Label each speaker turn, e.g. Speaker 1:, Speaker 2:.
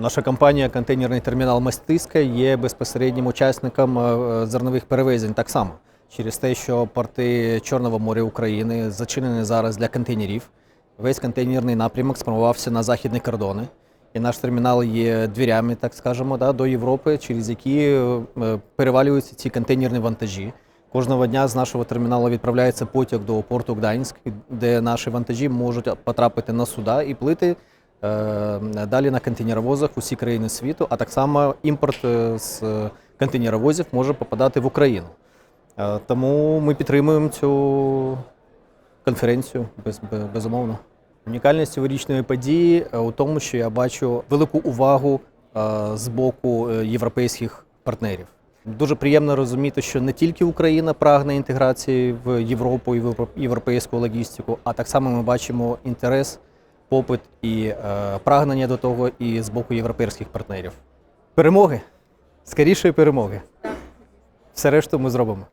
Speaker 1: Наша компанія контейнерний термінал Мастиська є безпосереднім учасником е, зернових перевезень так само. Через те, що порти Чорного моря України зачинені зараз для контейнерів. Весь контейнерний напрямок спрямувався на західні кордони. І наш термінал є двірями, так скажемо, да, до Європи, через які е, перевалюються ці контейнерні вантажі. Кожного дня з нашого терміналу відправляється потяг до порту Гданськ, де наші вантажі можуть потрапити на суда і плити далі на контейнеровозах усі країни світу, а так само імпорт е, з контейнеровозів може попадати в Україну. Е, Тому ми підтримуємо цю конференцію без, без- безумовно. Унікальність цьогорічної події е, у тому, що я бачу велику увагу е, з боку е, європейських партнерів. Дуже приємно розуміти, що не тільки Україна прагне інтеграції в Європу і в євро- європейську логістику, а так само ми бачимо інтерес, попит і е, прагнення до того і з боку європейських партнерів. Перемоги! Скорішої перемоги! Все решту ми зробимо.